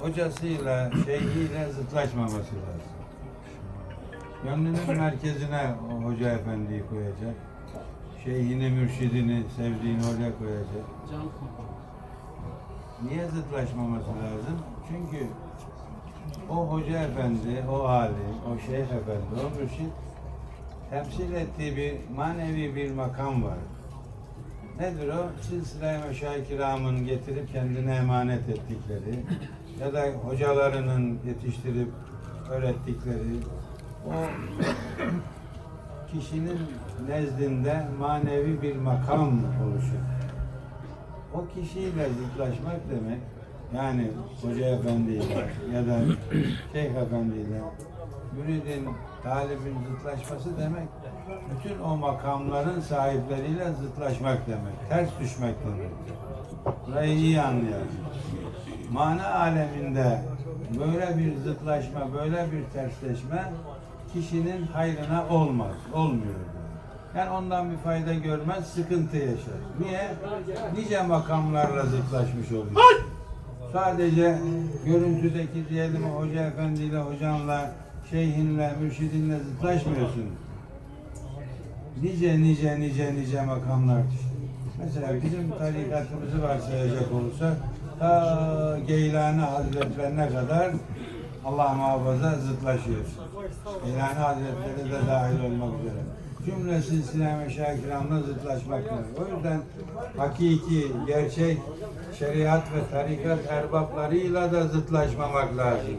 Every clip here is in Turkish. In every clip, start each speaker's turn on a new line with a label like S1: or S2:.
S1: hocasıyla, şeyhiyle zıtlaşmaması lazım. Gönlünün merkezine o hoca efendiyi koyacak. Şeyhini, mürşidini, sevdiğini oraya koyacak. Niye zıtlaşmaması lazım? Çünkü o hoca efendi, o alim, o şeyh efendi, o mürşid temsil ettiği bir manevi bir makam var. Nedir o? Silsile-i Meşayi Kiram'ın getirip kendine emanet ettikleri ya da hocalarının yetiştirip öğrettikleri o kişinin nezdinde manevi bir makam oluşur. O kişiyle zıtlaşmak demek yani hoca efendiyle ya da şeyh efendiyle müridin, talibin zıtlaşması demek bütün o makamların sahipleriyle zıtlaşmak demek. Ters düşmek demek. Burayı iyi anlayalım. Mana aleminde böyle bir zıtlaşma, böyle bir tersleşme kişinin hayrına olmaz, olmuyor. Yani ondan bir fayda görmez, sıkıntı yaşar. Niye? Nice makamlarla zıtlaşmış oluyor. Sadece görüntüdeki diyelim hoca efendiyle, hocanla, şeyhinle, mürşidinle zıtlaşmıyorsun. Nice nice nice nice makamlar düşün. Mesela bizim tarikatımızı varsayacak olursak ta Geylani Hazretlerine kadar Allah muhafaza zıtlaşıyoruz. Geylani Hazretleri de dahil olmak üzere. Cümle silsile meşayih kiramla zıtlaşmak demek. O yüzden hakiki, gerçek şeriat ve tarikat erbaplarıyla da zıtlaşmamak lazım.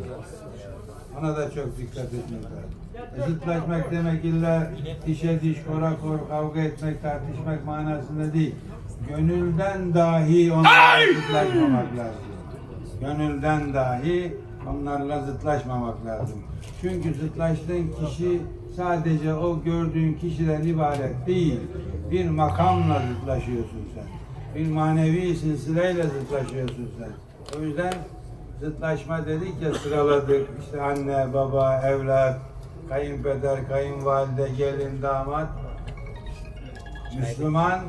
S1: Ona da çok dikkat etmek lazım. E, Zıtlaşmak demek illa dişe diş, kora kor, kavga etmek, tartışmak manasında değil. Gönülden dahi onlarla zıtlaşmamak lazım. Gönülden dahi onlarla zıtlaşmamak lazım. Çünkü zıtlaştığın kişi sadece o gördüğün kişiden ibaret değil. Bir makamla zıtlaşıyorsun sen. Bir manevi silsileyle zıtlaşıyorsun sen. O yüzden zıtlaşma dedik ya sıraladık. İşte anne, baba, evlat, kayınpeder, kayınvalide, gelin, damat. Müslüman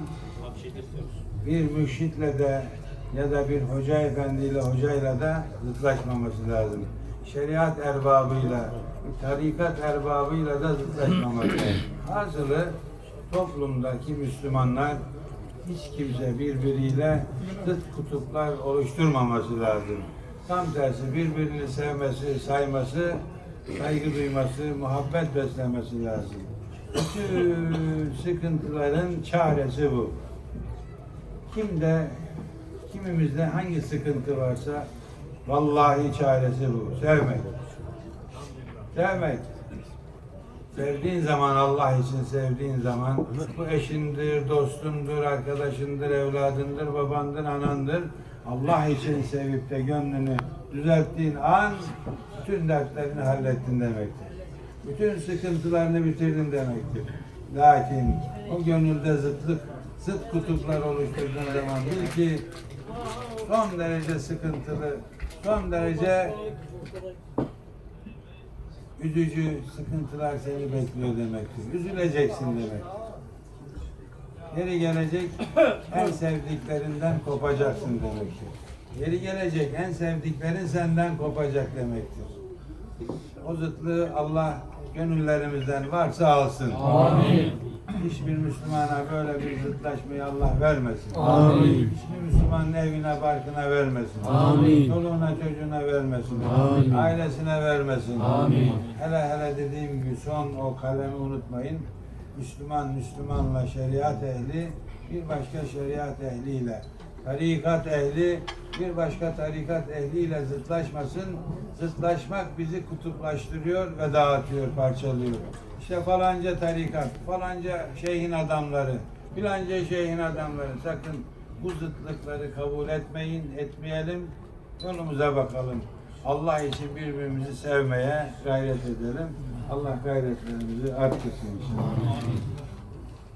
S1: bir mürşitle de ya da bir hoca efendiyle, hocayla da zıtlaşmaması lazım. Şeriat erbabıyla, tarikat erbabıyla da zıtlaşmamak lazım. Hasılı toplumdaki Müslümanlar hiç kimse birbiriyle zıt kutuplar oluşturmaması lazım. Tam tersi birbirini sevmesi, sayması, saygı duyması, muhabbet beslemesi lazım. Bütün sıkıntıların çaresi bu. Kimde, kimimizde hangi sıkıntı varsa vallahi çaresi bu. Sevmek. Sevmek. Sevdiğin zaman Allah için sevdiğin zaman bu eşindir, dostundur, arkadaşındır, evladındır, babandır, anandır. Allah için sevip de gönlünü düzelttiğin an bütün dertlerini hallettin demektir. Bütün sıkıntılarını bitirdin demektir. Lakin o gönülde zıtlık, zıt kutuplar oluşturduğun zaman bil ki son derece sıkıntılı, son derece üzücü sıkıntılar seni bekliyor demektir. Üzüleceksin demek. Yeri gelecek en sevdiklerinden kopacaksın demektir. Yeri gelecek en sevdiklerin senden kopacak demektir. O zıtlığı Allah gönüllerimizden varsa alsın.
S2: Amin.
S1: Hiçbir Müslümana böyle bir zıtlaşmayı Allah vermesin.
S2: Amin.
S1: Hiçbir Müslümanın evine barkına vermesin.
S2: Amin.
S1: Çoluğuna çocuğuna vermesin.
S2: Amin.
S1: Ailesine vermesin.
S2: Amin.
S1: Hele hele dediğim gibi son o kalemi unutmayın. Müslüman Müslümanla şeriat ehli bir başka şeriat ehliyle tarikat ehli bir başka tarikat ehliyle zıtlaşmasın. Zıtlaşmak bizi kutuplaştırıyor ve dağıtıyor, parçalıyor. İşte falanca tarikat, falanca şeyhin adamları, filanca şeyhin adamları sakın bu zıtlıkları kabul etmeyin, etmeyelim. Yolumuza bakalım. Allah için birbirimizi sevmeye gayret edelim. Allah gayretlerimizi arttırsın inşallah.